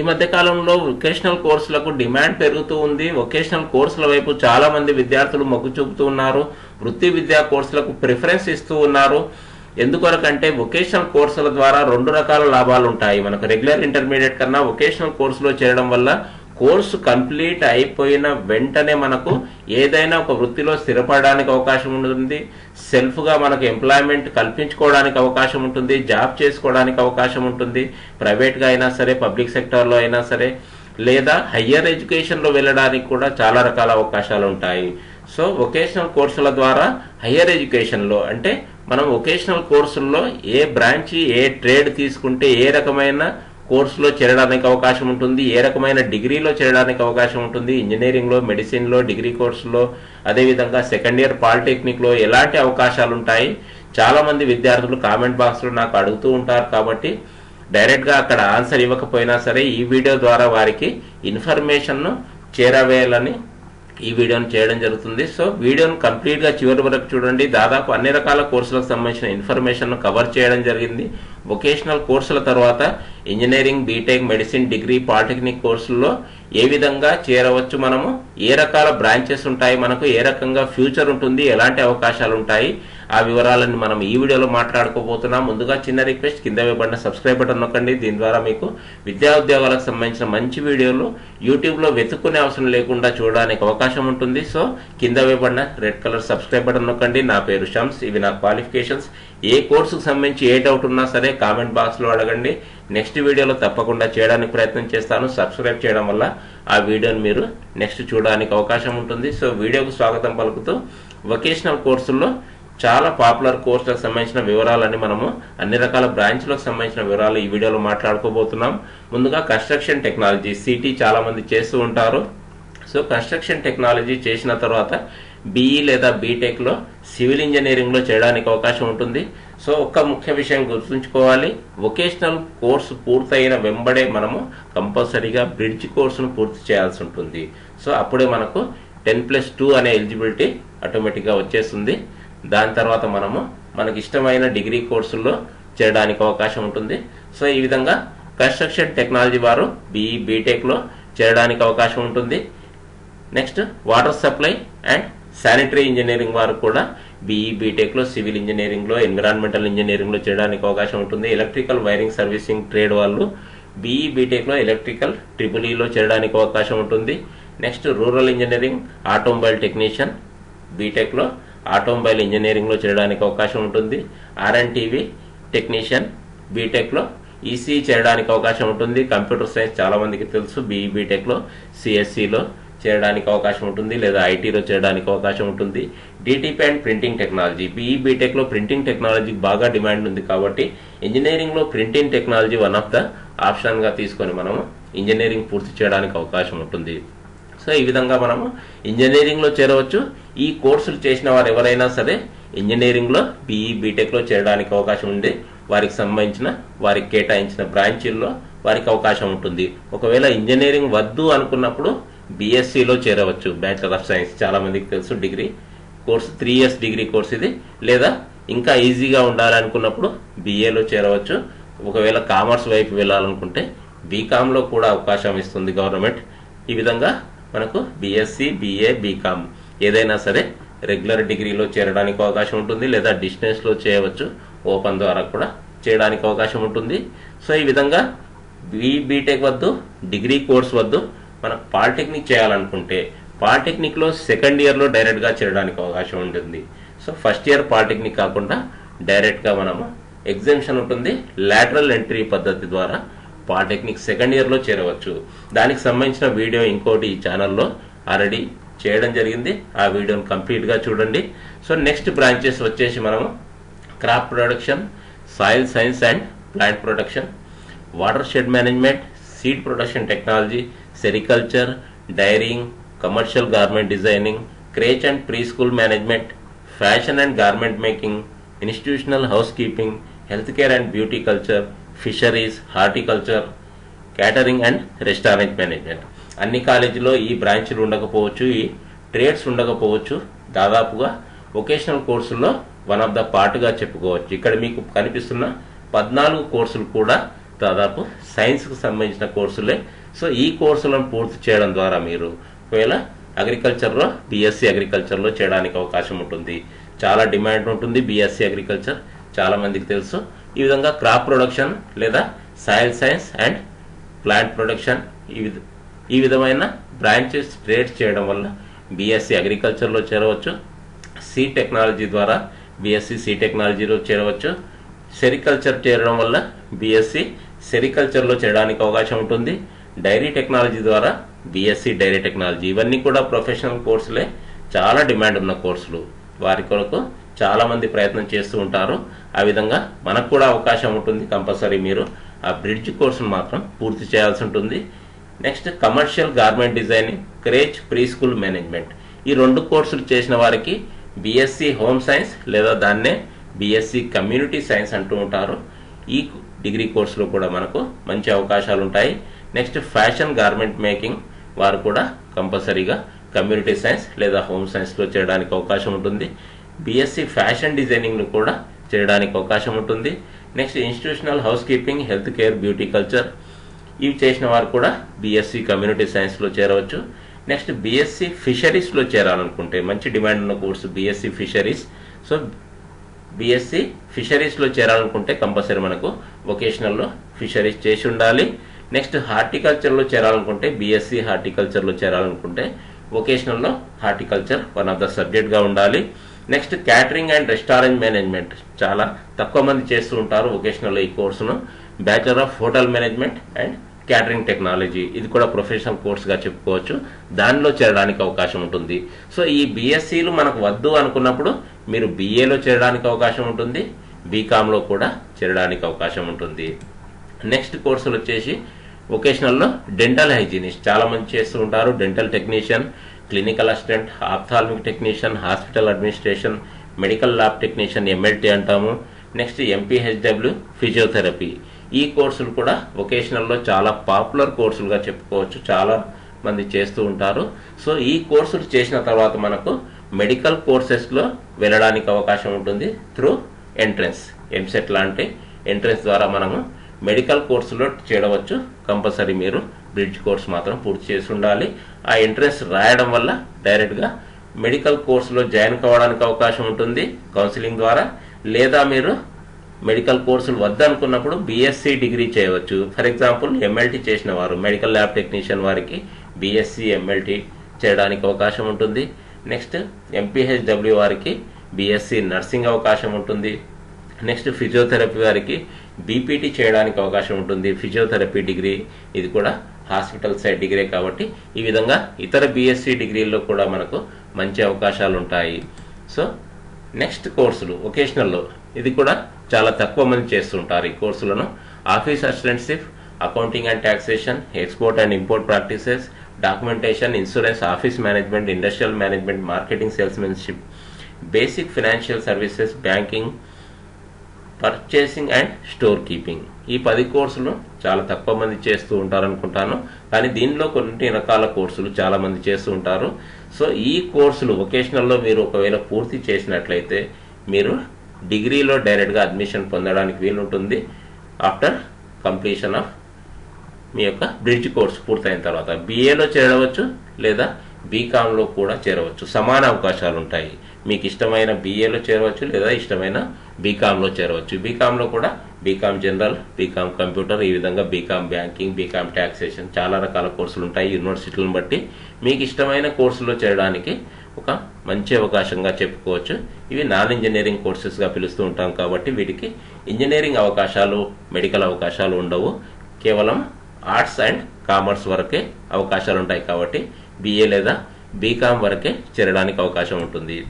ఈ మధ్య కాలంలో వొకేషనల్ కోర్సులకు డిమాండ్ పెరుగుతూ ఉంది. వొకేషనల్ కోర్సుల వైపు చాలా మంది విద్యార్థులు మొగ్గు చూపుతూ ఉన్నారు. వృత్తి విద్యా కోర్సులకు ప్రిఫరెన్స్ ఇస్తూ ఉన్నారు. ఎందుకొరకంటే వొకేషనల్ కోర్సుల ద్వారా రెండు రకాల లాభాలు ఉంటాయి మనకు రెగ్యులర్ ఇంటర్మీడియట్ కన్నా వొకేషనల్ కోర్సులో చేరడం వల్ల కోర్సు కంప్లీట్ అయిపోయిన వెంటనే మనకు ఏదైనా ఒక వృత్తిలో స్థిరపడడానికి అవకాశం ఉంటుంది. సెల్ఫ్గా మనకు ఎంప్లాయ్మెంట్ కల్పించుకోవడానికి అవకాశం ఉంటుంది. జాబ్ చేసుకోవడానికి అవకాశం ఉంటుంది. ప్రైవేట్గా అయినా సరే పబ్లిక్ సెక్టార్లో అయినా సరే లేదా హయ్యర్ ఎడ్యుకేషన్లో వెళ్ళడానికి కూడా చాలా రకాల అవకాశాలు ఉంటాయి. సో వొకేషనల్ కోర్సుల ద్వారా హయ్యర్ ఎడ్యుకేషన్లో అంటే మనం వొకేషనల్ కోర్సుల్లో ఏ బ్రాంచ్ ఏ ట్రేడ్ తీసుకుంటే ఏ రకమైన కోర్సులో చేరడానికి అవకాశం ఉంటుంది ఏ రకమైన డిగ్రీలో చేరడానికి అవకాశం ఉంటుంది ఇంజనీరింగ్లో మెడిసిన్లో డిగ్రీ కోర్సులో అదేవిధంగా సెకండ్ ఇయర్ పాలిటెక్నిక్లో ఎలాంటి అవకాశాలు ఉంటాయి చాలామంది విద్యార్థులు కామెంట్ బాక్స్లో నాకు అడుగుతూ ఉంటారు కాబట్టి డైరెక్ట్గా అక్కడ ఆన్సర్ ఇవ్వకపోయినా సరే ఈ వీడియో ద్వారా వారికి ఇన్ఫర్మేషన్ను చేరవేయాలని ఈ వీడియోను చేయడం జరుగుతుంది. సో వీడియోను కంప్లీట్గా చివరి వరకు చూడండి. దాదాపు అన్ని రకాల కోర్సులకు సంబంధించిన ఇన్ఫర్మేషన్ను కవర్ చేయడం జరిగింది. వొకేషనల్ కోర్సుల తర్వాత engineering B tech medicine degree polytechnic కోర్సుల్లో ఏ విధంగా చేరవచ్చు మనము? ఏ రకాల బ్రాంచెస్ ఉంటాయి? మనకు ఏ రకంగా ఫ్యూచర్ ఉంటుంది? ఎలాంటి అవకాశాలు ఉంటాయి ఆ వివరాలను మనం ఈ వీడియోలో మాట్లాడుకోబోతున్నాం. ముందుగా చిన్న రిక్వెస్ట్ కింద ఇవ్వబడిన సబ్స్క్రైబ్ బటన్ నొక్కండి. దీని ద్వారా మీకు విద్యా ఉద్యోగాలకు సంబంధించిన మంచి వీడియోలు యూట్యూబ్లో వెతుక్కునే అవసరం లేకుండా చూడడానికి అవకాశం ఉంటుంది. సో కింద ఇవ్వబడిన రెడ్ కలర్ సబ్స్క్రైబ్ బటన్ నొక్కండి. నా పేరు షమ్స్. ఇవి నా క్వాలిఫికేషన్స్. ఏ కోర్సుకు సంబంధించి ఏ డౌట్ ఉన్నా సరే కామెంట్ బాక్స్లో అడగండి. నెక్స్ట్ వీడియోలో తప్పకుండా చేయడానికి ప్రయత్నం చేస్తాను. సబ్స్క్రైబ్ చేయడం వల్ల ఆ వీడియోని మీరు నెక్స్ట్ చూడడానికి అవకాశం ఉంటుంది. సో వీడియోకు స్వాగతం పలుకుతూ వొకేషనల్ కోర్సుల్లో చాలా పాపులర్ కోర్సులకు సంబంధించిన వివరాలని మనము అన్ని రకాల బ్రాంచ్లకు సంబంధించిన వివరాలు ఈ వీడియోలో మాట్లాడుకోబోతున్నాం. ముందుగా కన్స్ట్రక్షన్ టెక్నాలజీ సిటీ చాలా మంది చేస్తూ ఉంటారు. సో కన్స్ట్రక్షన్ టెక్నాలజీ చేసిన తర్వాత బీఈ లేదా బీటెక్లో సివిల్ ఇంజనీరింగ్లో చేయడానికి అవకాశం ఉంటుంది. సో ఒక్క ముఖ్య విషయం గుర్తుంచుకోవాలి. వొకేషనల్ కోర్సు పూర్తయిన వెంబడే మనము కంపల్సరీగా బ్రిడ్జ్ కోర్సును పూర్తి చేయాల్సి ఉంటుంది. సో అప్పుడే మనకు టెన్ ప్లస్ టూ అనే ఎలిజిబిలిటీ ఆటోమేటిక్గా వచ్చేస్తుంది. దాని తర్వాత మనము మనకి ఇష్టమైన డిగ్రీ కోర్సుల్లో చేరడానికి అవకాశం ఉంటుంది. సో ఈ విధంగా కన్స్ట్రక్షన్ టెక్నాలజీ వారు బీఈ బీటెక్లో చేరడానికి అవకాశం ఉంటుంది. Next water supply and sanitary engineering వారు కూడా బీఈ బీటెక్లో సివిల్ ఇంజనీరింగ్లో ఎన్విరాన్మెంటల్ ఇంజనీరింగ్లో చేయడానికి అవకాశం ఉంటుంది. ఎలక్ట్రికల్ వైరింగ్ సర్వీసింగ్ ట్రేడ్ వాళ్ళు బీఈ బీటెక్లో ఎలక్ట్రికల్ ట్రిపుల్ ఈలో చేరడానికి అవకాశం ఉంటుంది. Next rural engineering automobile technician బీటెక్లో ఆటోమొబైల్ ఇంజనీరింగ్లో చేరడానికి అవకాశం ఉంటుంది. ఆర్ఎన్టీవీ టెక్నీషియన్ బీటెక్లో ఈసీ చేరడానికి అవకాశం ఉంటుంది. కంప్యూటర్ సైన్స్ చాలామందికి తెలుసు. బీఈ బీటెక్లో సిఎస్సిలో చేరడానికి అవకాశం ఉంటుంది. లేదా ఐటీలో చేరడానికి అవకాశం ఉంటుంది. DTP and printing technology. B E బీటెక్లో ప్రింటింగ్ టెక్నాలజీ బాగా డిమాండ్ ఉంది కాబట్టి ఇంజనీరింగ్లో printing technology one of the ఆప్షన్గా తీసుకొని మనము ఇంజనీరింగ్ పూర్తి చేయడానికి అవకాశం ఉంటుంది. సో ఈ విధంగా మనము ఇంజనీరింగ్లో చేరవచ్చు. ఈ కోర్సులు చేసిన వారు ఎవరైనా సరే ఇంజనీరింగ్లో బీఈ బీటెక్లో చేరడానికి అవకాశం ఉంది వారికి సంబంధించిన వారికి కేటాయించిన బ్రాంచీల్లో వారికి అవకాశం ఉంటుంది. ఒకవేళ ఇంజనీరింగ్ వద్దు అనుకున్నప్పుడు బీఎస్సీలో చేరవచ్చు. బ్యాచిలర్ ఆఫ్ సైన్స్ చాలా మందికి తెలుసు degree course three years degree course ఇది. లేదా ఇంకా ఈజీగా ఉండాలనుకున్నప్పుడు బీఏలో చేరవచ్చు. ఒకవేళ కామర్స్ వైపు వెళ్ళాలనుకుంటే బీకామ్లో కూడా అవకాశం ఇస్తుంది గవర్నమెంట్. ఈ విధంగా మనకు బీఎస్సీ బీఏ బీకామ్ ఏదైనా సరే రెగ్యులర్ డిగ్రీలో చేరడానికి అవకాశం ఉంటుంది లేదా డిస్టెన్స్లో చేయవచ్చు ఓపెన్ ద్వారా కూడా చేయడానికి అవకాశం ఉంటుంది. సో ఈ విధంగా బీ బీటెక్ వద్దు డిగ్రీ కోర్స్ వద్దు మనం పాలిటెక్నిక్ చేయాలనుకుంటే పాలిటెక్నిక్లో సెకండ్ ఇయర్లో డైరెక్ట్గా చేరడానికి అవకాశం ఉంటుంది. సో ఫస్ట్ ఇయర్ పాలిటెక్నిక్ కాకుండా డైరెక్ట్గా మనము ఎగ్జామ్షన్ ఉంటుంది లాటరల్ ఎంట్రీ పద్ధతి ద్వారా పాలిటెక్నిక్ సెకండ్ ఇయర్లో చేరవచ్చు. దానికి సంబంధించిన వీడియో ఇంకోటి ఈ ఛానల్లో ఆల్రెడీ చేయడం జరిగింది. ఆ వీడియోని కంప్లీట్గా చూడండి. సో నెక్స్ట్ బ్రాంచెస్ వచ్చేసి మనము crop production soil science and plant production watershed management seed production technology sericulture dairying commercial garment designing creche and preschool management fashion and garment making institutional housekeeping health care and beauty culture fisheries horticulture catering and restaurant management అన్ని కాలేజీలో ఈ బ్రాంచ్లు ఉండకపోవచ్చు ఈ trades ఉండకపోవచ్చు. దాదాపుగా vocational కోర్సుల్లో one of the పార్ట్గా చెప్పుకోవచ్చు. ఇక్కడ మీకు కనిపిస్తున్న పద్నాలుగు కోర్సులు కూడా దాదాపు సైన్స్కు సంబంధించిన కోర్సులే. సో ఈ కోర్సులను పూర్తి చేయడం ద్వారా మీరు ఒకవేళ అగ్రికల్చర్లో బీఎస్సీ అగ్రికల్చర్లో చేయడానికి అవకాశం ఉంటుంది. చాలా డిమాండ్ ఉంటుంది బీఎస్సీ అగ్రికల్చర్. చాలామందికి తెలుసు. ఈ విధంగా క్రాప్ ప్రొడక్షన్ లేదా soil science and plant production ఈ ఈ విధమైన బ్రాంచెస్ ట్రేడ్ చేయడం వల్ల బీఎస్సీ అగ్రికల్చర్లో చేరవచ్చు సి టెక్నాలజీ ద్వారా బీఎస్సీ సి టెక్నాలజీలో చేరవచ్చు. సెరికల్చర్ చేరడం వల్ల బీఎస్సీ సెరికల్చర్లో చేరడానికి అవకాశం ఉంటుంది. డైరీ టెక్నాలజీ ద్వారా బీఎస్సీ డైరీ టెక్నాలజీ ఇవన్నీ కూడా ప్రొఫెషనల్ కోర్సులే చాలా డిమాండ్ ఉన్న కోర్సులు వారి కొరకు చాలామంది ప్రయత్నం చేస్తూ ఉంటారు. ఆ విధంగా మనకు కూడా అవకాశం ఉంటుంది కంపల్సరీ మీరు ఆ బ్రిడ్జ్ కోర్సును మాత్రం పూర్తి చేయాల్సి ఉంటుంది. Next commercial garment designing creche preschool management. ఈ రెండు కోర్సులు చేసిన వారికి బీఎస్సీ హోమ్ సైన్స్ లేదా దాన్నే బీఎస్సీ కమ్యూనిటీ సైన్స్ అంటూ ఉంటారు. ఈ డిగ్రీ కోర్సులో కూడా మనకు మంచి అవకాశాలు ఉంటాయి. నెక్స్ట్ ఫ్యాషన్ గార్మెంట్ మేకింగ్ వారు కూడా కంపల్సరీగా కమ్యూనిటీ సైన్స్ లేదా హోమ్ సైన్స్లో చేయడానికి అవకాశం ఉంటుంది. బీఎస్సీ ఫ్యాషన్ డిజైనింగ్ను కూడా చేయడానికి అవకాశం ఉంటుంది. Next institutional housekeeping health care beauty culture ఇవి చేసిన వారు కూడా బీఎస్సీ కమ్యూనిటీ సైన్స్లో చేరవచ్చు. నెక్స్ట్ బీఎస్సీ ఫిషరీస్లో చేరాలనుకుంటే మంచి డిమాండ్ ఉన్న course B Sc fisheries so B Sc ఫిషరీస్లో చేరాలనుకుంటే కంపల్సరీ మనకు వొకేషనల్లో ఫిషరీస్ చేసి ఉండాలి. నెక్స్ట్ హార్టికల్చర్లో చేరాలనుకుంటే బీఎస్సీ హార్టికల్చర్లో చేరాలనుకుంటే వొకేషనల్లో హార్టికల్చర్ వన్ ఆఫ్ ద సబ్జెక్ట్గా ఉండాలి. Next catering and restaurant management. చాలా తక్కువ మంది చేస్తూ ఉంటారు వొకేషనల్లో ఈ కోర్సును. Bachelor of hotel management and catering technology ఇది కూడా ప్రొఫెషనల్ కోర్స్గా చెప్పుకోవచ్చు. దానిలో చేరడానికి అవకాశం ఉంటుంది. సో ఈ బీఎస్సీలు మనకు వద్దు అనుకున్నప్పుడు మీరు బీఏలో చేరడానికి అవకాశం ఉంటుంది. బీకామ్లో కూడా చేరడానికి అవకాశం ఉంటుంది. నెక్స్ట్ కోర్సులు వచ్చేసి వొకేషనల్లో డెంటల్ హైజీనిస్ట్ చాలా మంది చేస్తూ ఉంటారు. Dental technician clinical assistant ophthalmic technician hospital administration medical lab technician MLT అంటాము. నెక్స్ట్ ఎంపీహెచ్డబ్ల్యూ ఫిజియోథెరపీ ఈ కోర్సులు కూడా వొకేషనల్లో చాలా పాపులర్ కోర్సులుగా చెప్పుకోవచ్చు. చాలా మంది చేస్తూ ఉంటారు. సో ఈ కోర్సులు చేసిన తర్వాత మనకు మెడికల్ కోర్సెస్లో వెళ్ళడానికి అవకాశం ఉంటుంది త్రూ ఎంట్రన్స్ ఎంసెట్ లాంటి ఎంట్రన్స్ ద్వారా మనము మెడికల్ కోర్సులో చేరవచ్చు. కంపల్సరీ మీరు బ్రిడ్జ్ కోర్స్ మాత్రం పూర్తి చేసి ఉండాలి. ఆ ఎంట్రన్స్ రాయడం వల్ల డైరెక్ట్గా మెడికల్ కోర్సులో జాయిన్ కావడానికి అవకాశం ఉంటుంది. కౌన్సిలింగ్ ద్వారా. లేదా మీరు మెడికల్ కోర్సులు వద్దనుకున్నప్పుడు బీఎస్సీ డిగ్రీ చేయవచ్చు. ఫర్ ఎగ్జాంపుల్ ఎంఎల్టీ చేసిన వారు మెడికల్ ల్యాబ్ టెక్నీషియన్ వారికి బీఎస్సీ ఎంఎల్టీ చేయడానికి అవకాశం ఉంటుంది. నెక్స్ట్ ఎంపీహెచ్డబ్ల్యూ వారికి బీఎస్సీ నర్సింగ్ అవకాశం ఉంటుంది. నెక్స్ట్ ఫిజియోథెరపీ వారికి బీపీటీ చేయడానికి అవకాశం ఉంటుంది. ఫిజియోథెరపీ డిగ్రీ ఇది కూడా హాస్పిటల్ సైడ్ డిగ్రీ కాబట్టి ఈ విధంగా ఇతర బీఎస్సీ డిగ్రీల్లో కూడా మనకు మంచి అవకాశాలు ఉంటాయి. సో నెక్స్ట్ కోర్సులు వొకేషనల్లో ఇది కూడా చాలా తక్కువ మంది చేస్తుంటారు ఈ కోర్సులను. Office assistantship accounting and taxation export and import practices documentation insurance office management industrial management marketing salesmanship basic financial services banking purchasing and storekeeping ఈ పది కోర్సులు చాలా తక్కువ మంది చేస్తూ ఉంటారు అనుకుంటాను కానీ దీనిలో కొన్ని రకాల కోర్సులు చాలా మంది చేస్తూ ఉంటారు. సో ఈ కోర్సులు వొకేషనల్లో మీరు ఒకవేళ పూర్తి చేసినట్లయితే మీరు డిగ్రీలో డైరెక్ట్గా అడ్మిషన్ పొందడానికి వీలుంటుంది. ఆఫ్టర్ కంప్లీషన్ ఆఫ్ మీ యొక్క బ్రిడ్జ్ కోర్సు పూర్తయిన తర్వాత బీఏలో చేరవచ్చు లేదా బీకామ్లో కూడా చేరవచ్చు. సమాన అవకాశాలు ఉంటాయి మీకు ఇష్టమైన బీఏలో చేరవచ్చు లేదా ఇష్టమైన బీకామ్లో చేరవచ్చు. బీకామ్లో కూడా బీకామ్ జనరల్ బీకామ్ కంప్యూటర్ ఈ విధంగా బీకామ్ బ్యాంకింగ్ బీకామ్ ట్యాక్సేషన్ చాలా రకాల కోర్సులు ఉంటాయి. యూనివర్సిటీలను బట్టి మీకు ఇష్టమైన కోర్సులో చేరడానికి ఒక మంచి అవకాశంగా చెప్పుకోవచ్చు. ఇవి నాన్ ఇంజనీరింగ్ కోర్సెస్గా పిలుస్తూ ఉంటాం కాబట్టి వీటికి ఇంజనీరింగ్ అవకాశాలు మెడికల్ అవకాశాలు ఉండవు. కేవలం ఆర్ట్స్ అండ్ కామర్స్ వరకే అవకాశాలు ఉంటాయి కాబట్టి బీఏ లేదా బీకామ్ వరకే చేరడానికి అవకాశం ఉంటుంది.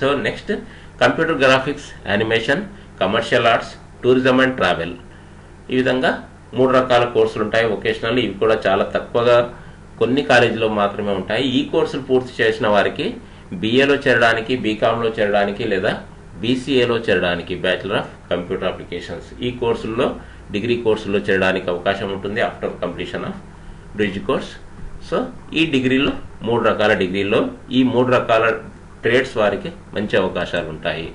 So next computer graphics animation commercial arts tourism and travel. ఈ విధంగా మూడు రకాల కోర్సులు ఉంటాయి. వొకేషనల్ ఇవి కూడా చాలా తక్కువగా కొన్ని కాలేజీలో మాత్రమే ఉంటాయి. ఈ కోర్సులు పూర్తి చేసిన వారికి బీఏలో చేరడానికి బీకామ్లో చేరడానికి లేదా బీసీఏలో చేరడానికి బ్యాచిలర్ ఆఫ్ కంప్యూటర్ అప్లికేషన్స్ ఈ కోర్సుల్లో డిగ్రీ కోర్సుల్లో చేరడానికి అవకాశం ఉంటుంది. After completion of bridge course so ఈ డిగ్రీలో మూడు రకాల డిగ్రీల్లో ఈ మూడు రకాల ట్రేడ్స్ వారికి మంచి అవకాశాలు ఉంటాయి.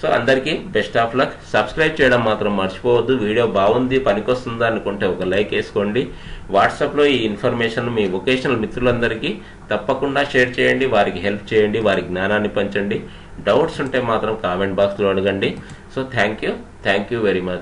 సో అందరికీ బెస్ట్ ఆఫ్ లక్. సబ్స్క్రైబ్ చేయడం మాత్రం మర్చిపోవద్దు. వీడియో బాగుంది పనికొస్తుందా అనుకుంటే ఒక లైక్ వేసుకోండి. వాట్సాప్లో ఈ ఇన్ఫర్మేషన్ మీ వొకేషనల్ మిత్రులందరికీ తప్పకుండా షేర్ చేయండి. వారికి హెల్ప్ చేయండి వారి జ్ఞానాన్ని పంచండి. డౌట్స్ ఉంటే మాత్రం కామెంట్ బాక్స్లో అడగండి. So thank you thank you very much.